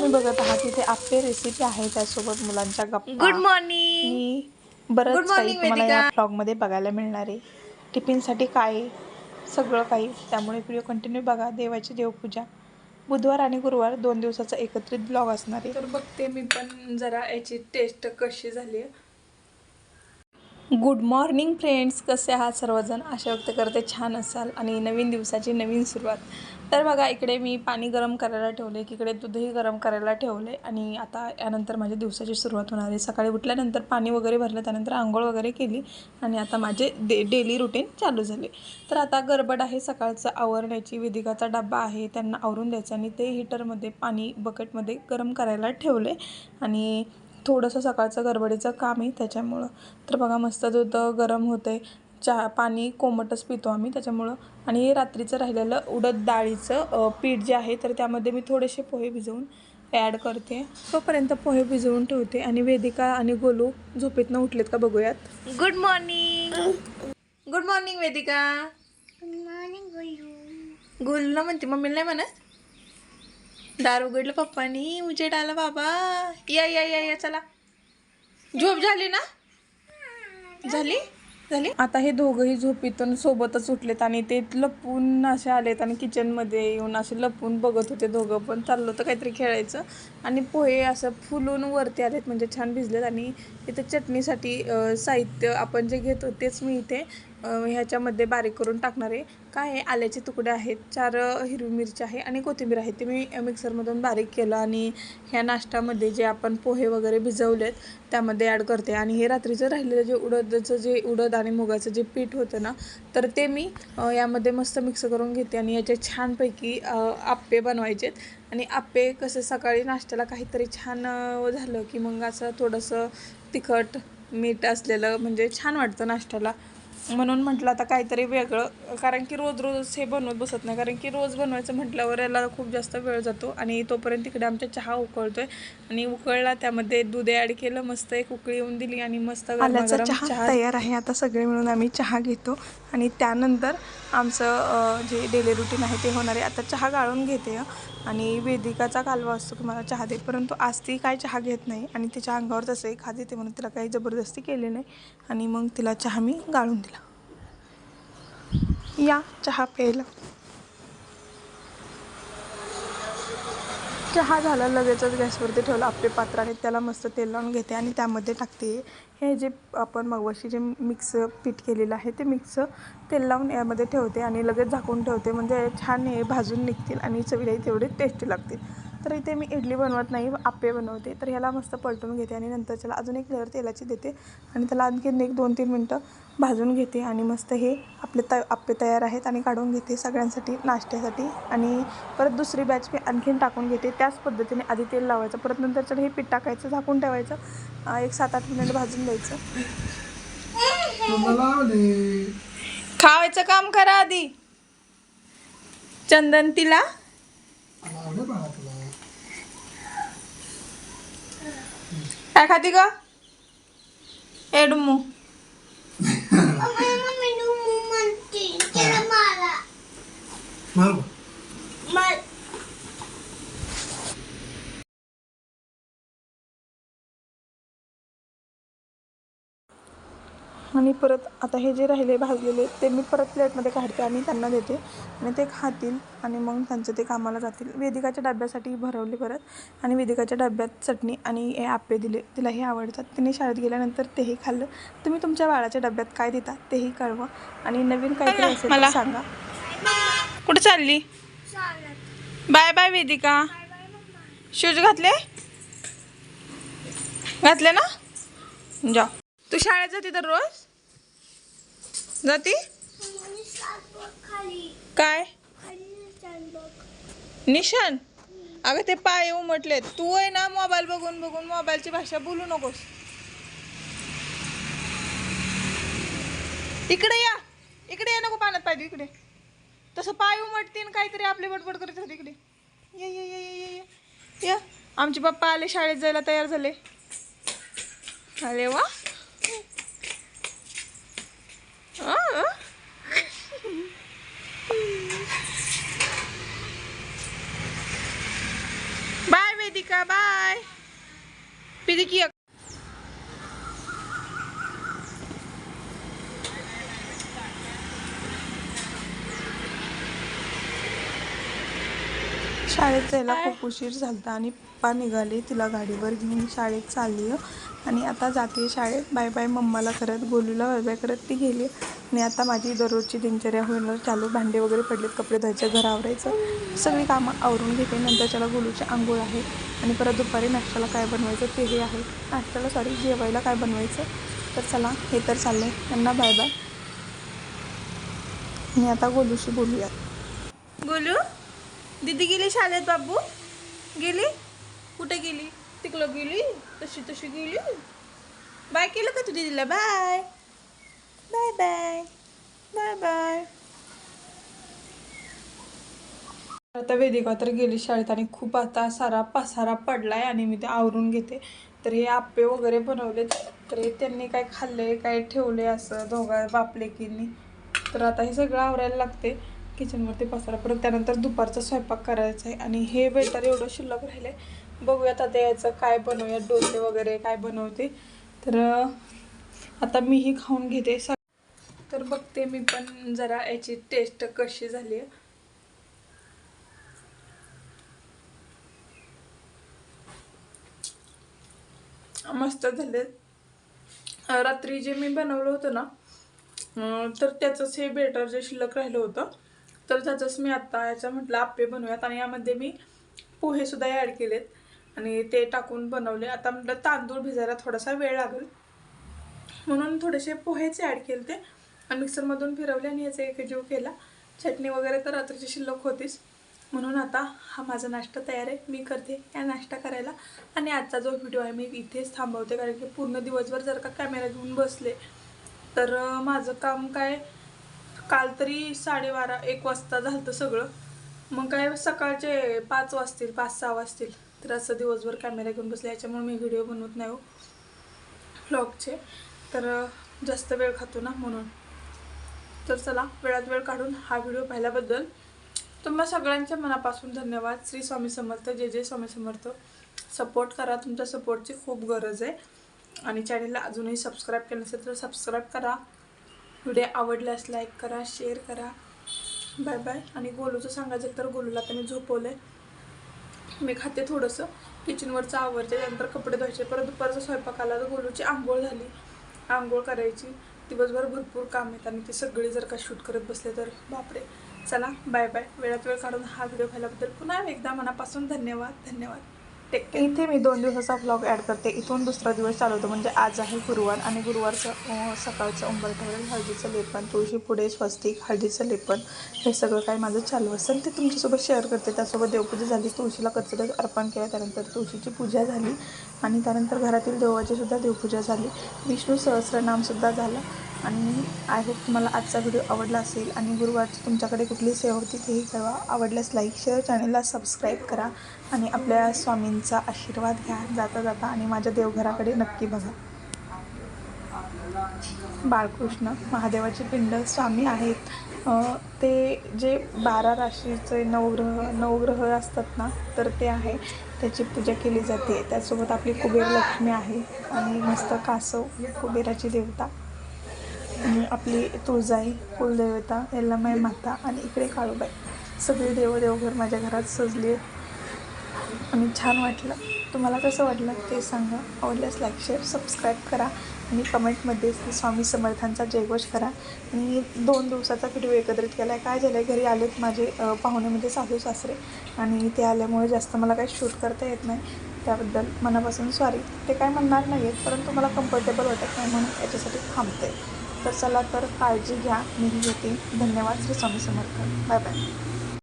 तुम्ही बघत आहात इथे आपली रेसिपी आहे त्यासोबत मुलांच्या गप्पा. गुड मॉर्निंग आणि बरंच काही तुम्हाला या. ब्लॉगमध्ये बघायला मिळणार आहे. टिफिनसाठी काय आहे, सगळं काही. त्यामुळे व्हिडिओ कंटिन्यू बघा. देवाची देवपूजा. बुधवार आणि गुरुवार दोन दिवसाचा एकत्रित ब्लॉग असणार आहे. तर बघते मी पण जरा याची टेस्ट कशी झाली गुड मॉर्निंग फ्रेंड्स कसे आहात सर्वजण? आशा व्यक्त करते छान असाल आणि नवीन दिवसाची नवीन सुरुवात. तर बघा इकडे मी पाणी गरम करायला ठेवले इकडे दूधही गरम करायला ठेवले आणि आता यानंतर माझ्या दिवसाची सुरुवात होणार आहे. सकाळी उठल्यानंतर पाणी वगैरे भरलं त्यानंतर आंघोळ वगैरे केली आणि आता माझे डे डेली रुटीन चालू झाले. तर आता गडबड आहे सकाळचं आवरण्याची विधिकाचा डब्बा आहे त्यांना आवरून द्यायचं आणि ते हिटरमध्ये पाणी बकेटमध्ये गरम करायला ठेवले आणि थोडंसं सकाळचं गडबडीचं काम आहे त्याच्यामुळं. तर बघा मस्त दूध गरम होते चहा पाणी कोमटच पितो आम्ही त्याच्यामुळं. आणि हे रात्रीचं राहिलेलं उडद डाळीचं पीठ जे आहे तर त्यामध्ये मी थोडेसे पोहे भिजवून ॲड करते. तोपर्यंत पोहे भिजवून ठेवते. आणि वेदिका आणि गोलू झोपेतनं उठलेत का बघूयात. Good morning good morning Vedika. गुलला म्हणते मम्मीला नाही म्हणत? दार उघडलं पप्पानी. उजेड आला बाबा या या या या चला. झोप झाली ना? झाली? झाली? आता हे दोघंही झोपेतून सोबतच उठलेत आणि ते लपून असे आलेत आणि किचनमध्ये येऊन असे लपून बघत होते दोघं पण. चाललं होतं काहीतरी खेळायचं. आणि पोहे असं फुलून वरती आलेत म्हणजे छान भिजलेत. आणि इथे चटणीसाठी साहित्य आपण जे घेतो तेच मी इथे ह्याच्यामध्ये बारीक करून टाकणार आहे. काय आहे? आल्याचे तुकडे आहेत चार हिरवी मिरची आहे आणि कोथिंबीर आहे. ते मी मिक्सरमधून बारीक केलं आणि ह्या नाश्त्यामध्ये जे आपण पोहे वगैरे भिजवलेत त्यामध्ये ॲड करते. आणि हे रात्रीचं राहिलेलं जे उडदचं जे उडद आणि मुगाचं जे पीठ होतं ना तर ते मी यामध्ये मस्त मिक्स करून घेते आणि याचे छानपैकी आप्पे बनवायचेत. आणि आप्पे कसं सकाळी नाश्त्याला काहीतरी छान झालं की मग असं थोडंसं तिखट मीठ असलेलं म्हणजे छान वाटतं नाश्त्याला. म्हणून म्हटलं आता काहीतरी वेगळं कारण की रोज रोज हे बनवत बसत नाही. कारण की रोज बनवायचं म्हटल्यावर याला खूप जास्त वेळ जातो आणि तोपर्यंत तिकडे आमच्या चहा उकळतोय. आणि उकळला त्यामध्ये दूध ॲड केलं मस्त एक उकळी येऊन दिली आणि मस्त गरमागरम चहा तयार आहे. आता सगळे मिळून आम्ही चहा घेतो आणि त्यानंतर आमचं जे डेली रुटीन आहे ते होणार आहे. आता चहा गाळून घेते. आणि वेदिकाचा कालवा असतो की मला चहा दे परंतु आज ती काय चहा घेत नाही आणि तिच्या अंगावर तसंही खा येते म्हणून तिला काही जबरदस्ती केली नाही आणि मग तिला चहा मी गाळून दिला. या चहा प्यायला. चहा झाला लगेचच गॅसवरती ठेवला आपले पात्र आणि त्याला मस्त तेल लावून घेते आणि त्यामध्ये टाकते. हे जे आपण मगवाशी जे मिक्स पीठ केलेलं आहे ते मिक्स तेल लावून यामध्ये ठेवते आणि लगेच झाकून ठेवते. म्हणजे छान हे भाजून निघतील आणि चवीलाही तेवढे टेस्टी लागतील. तर इथे मी इडली बनवत नाही आप्पे बनवते. तर ह्याला मस्त पलटून घेते आणि नंतर त्याला अजून एक लेअर तेलाची देते आणि त्याला आणखीन एक दोन तीन मिनटं भाजून घेते आणि मस्त हे आपले त आप्पे तयार आहेत आणि काढून घेते सगळ्यांसाठी नाश्त्यासाठी. आणि परत दुसरी बॅच मी आणखीन टाकून घेते. त्याच पद्धतीने आधी तेल लावायचं परत नंतर त्याला हे पीठ टाकायचं झाकून ठेवायचं एक सात आठ मिनिट भाजून द्यायचं खावायचं काम करा आधी. चंदन तिला. काय खाती ग आणि परत आता हे जे राहिले भाजलेले ते मी परत प्लेटमध्ये काढते आणि त्यांना देते. आणि ते खातील आणि मग त्यांचं ते कामाला जातील. वेदिकाच्या डब्यासाठी भरवले परत आणि वेदिकाच्या डब्यात चटणी आणि हे आप्पे दिले. तिला हे आवडतात. तिने शाळेत गेल्यानंतर तेही खाल्लं. तुम्ही तुमच्या बाळाच्या डब्यात काय देता तेही कळवा. आणि नवीन काहीतरी असेल तर सांगा. कुठे चालली? Bye bye Vedika. शूज घातले? घातले ना? जा. तू शाळेत जाते तर रोज? जाती? काय? निशान? अगं ते पाय उमटलेत तू आहे ना मोबाईल बघून बघून मोबाईलची भाषा बोलू नकोस. इकडे या. इकडे या नको पाण्यात पाहिजे इकडे. तसं पाय उमटतीन काहीतरी आपली बडबड करत होते इकडे. ये ये ये ये ये. ये. या आमचे पप्पा आले शाळेत जायला तयार झाले. अरे वा. Bye Vedika bye. पिदिकी शाळेत जायला खूप उशीर झालता आणि पप्पा निघाले तिला गाडीवर घेऊन शाळेत चालली. आणि आता जाते शाळेत. बाय बाय मम्माला करत गोलूला बाय बाय करत ती गेली. आणि आता माझी दररोजची दिनचर्या होणार चालू भांडे वगैरे पडलेत कपडे धुवायचे घर आवरायचं सगळी कामं आवरून घेते. नंतर त्याला गोलूची आंघोळ आहे. आणि परत दुपारी नाश्त्याला काय बनवायचं तेही आहे. नाश्त्याला सॉरी जेवायला काय बनवायचं? तर चला हे तर चाललंय. त्यांना बाय बाय. आणि आता गोलूशी बोलूयात. गोलू दीदी गेली शाळेत बाबू? गेली? कुठे गेली? तिकडं गेली तशी तशी गेली बाय केलं का तू दीदीला bye bye bye bye bye आता वेदिका तर गेली शाळेत आणि खूप आता सारा पसारा पडलाय आणि मी ते आवरून घेते. तर हे आप्पे वगैरे बनवलेत. तर हे त्यांनी काय खाल्ले काय ठेवले असं दोघा बापलेकींनी. तर आता हे सगळं आवरायला लागते. किचनवरती पसारा परत त्यानंतर दुपारचा स्वयंपाक करायचा आहे. आणि हे बेटर एवढं शिल्लक राहिलं आहे बघूयात आता याचं काय बनवूयात डोसे वगैरे काय बनवते. तर आता मीही खाऊन घेते. तर बघते मी पण जरा याची टेस्ट कशी झाली आहे. मस्त झाले. रात्री जे मी बनवलं होतं ना तर त्याचंच हे बेटर जे शिल्लक राहिलं होतं तर त्याचंच मी आत्ता याचं म्हटलं आप्पे बनवूयात. आणि यामध्ये मी पोहेसुद्धा ॲड केलेत. आणि ते टाकून बनवले. आता म्हटलं तांदूळ भिजायला थोडासा वेळ लागेल. म्हणून थोडेसे पोहेचे ॲड केले ते. आणि मिक्सरमधून फिरवले आणि याचा एक जीव केला. चटणी वगैरे तर रात्रीची शिल्लक होतीच. म्हणून आता हा माझा नाश्ता तयार आहे. मी करते या नाश्ता करायला. आणि आजचा जो व्हिडिओ आहे मी इथेच थांबवते. कारण की पूर्ण दिवसभर जर का कॅमेरा घेऊन बसले तर माझं काम काय? काल तरी साडेबारा एक वाजता झालं होतं सगळं. मग काय सकाळचे पाच वाजतील पाच सहा वाजतील. तर असं दिवसभर कॅमेरा घेऊन बसले याच्यामुळे मी व्हिडिओ बनवत नाही हो. व्लॉगचे तर जास्त वेळ खातो ना म्हणून. तर चला वेळात वेळ काढून हा व्हिडिओ पाहिल्याबद्दल तुम्हा सगळ्यांच्या मनापासून धन्यवाद. श्री स्वामी समर्थ जे जे स्वामी समर्थ. सपोर्ट करा तुमच्या सपोर्टची खूप गरज आहे. आणि चॅनलला अजूनही सबस्क्राईब केलं नसेल तर सबस्क्राईब करा. व्हिडिओ आवडल्यास लाईक करा शेअर करा. बाय बाय आणि गोलूचं सांगायचं तर गोलूला आता मी झोपवलं आहे मी खाते थोडंसं. किचनवरचं आवरते त्यानंतर कपडे धुवायचे. परत दुपारचा स्वयंपाक आला तर गोलूची आंघोळ झाली. आंघोळ करायची. दिवसभर भरपूर काम आहेत आणि ते सगळे जर का शूट करत बसले तर बापरे. चला बाय बाय. वेळात वेळ काढून हा व्हिडिओ पाहिल्याबद्दल पुन्हा एकदा मनापासून धन्यवाद धन्यवाद. टेक इथे मी दोन दिवसाचा ब्लॉग ॲड करते. इथून दुसरा दिवस चालवतो म्हणजे आज आहे गुरुवार आणि गुरुवारचं सकाळचं उंबरठ्यावर हळदीचं लेपन तुळशी पुढे स्वस्तिक हळदीचं लेपन हे सगळं काही माझं चालू असेल ते तुमच्यासोबत शेअर करते. त्यासोबत देवपूजा झाली तुळशीला कचरे अर्पण केलं त्यानंतर तुळशीची पूजा झाली आणि त्यानंतर घरातील देवाची सुद्धा देवपूजा झाली. विष्णू सहस्रनामसुद्धा झालं. आणि आय होप तुम्हाला आजचा व्हिडिओ आवडला असेल. आणि गुरुवारची तुमच्याकडे कुठली सेवा होती तेही कळवा. आवडल्यास लाईक शेअर चॅनलला सबस्क्राईब करा आणि आपल्या स्वामींचा आशीर्वाद घ्या. जाता जाता आणि माझ्या देवघराकडे नक्की बघा. बाळकृष्ण महादेवाचे पिंड स्वामी आहेत. ते जे बारा राशीचे नवग्रह नवग्रह असतात ना तर ते आहे. त्याची पूजा केली जाते. त्यासोबत आपली कुबेर लक्ष्मी आहे. आणि मस्त कासव कुबेराची देवता. आणि आपली तुळजाई कुलदेवता यल्लामाई माता आणि इकडे काळूबाई. सगळे देवदेवघर माझ्या घरात सजले. आणि छान वाटलं. तुम्हाला कसं वाटलं ते सांगा. आवडल्यास लाईक शेअर सबस्क्राईब करा. आणि कमेंटमध्ये स्वामी समर्थांचा जयघोष करा. आणि दोन दिवसाचा व्हिडिओ एकत्रित केला आहे काय झालं आहे घरी आलेत माझे पाहुण्यामध्ये पाहुणे म्हणजे सासू सासरे. आणि ते आल्यामुळे जास्त मला काही शूट करता येत नाही. त्याबद्दल मनापासून सॉरी ते काय म्हणणार नाही आहेत परंतु मला कम्फर्टेबल वाटत नाही म्हणून याच्यासाठी थांबते. तर चला तर काळजी घ्या मी घेते. धन्यवाद श्री स्वामी समर्थ. Bye bye.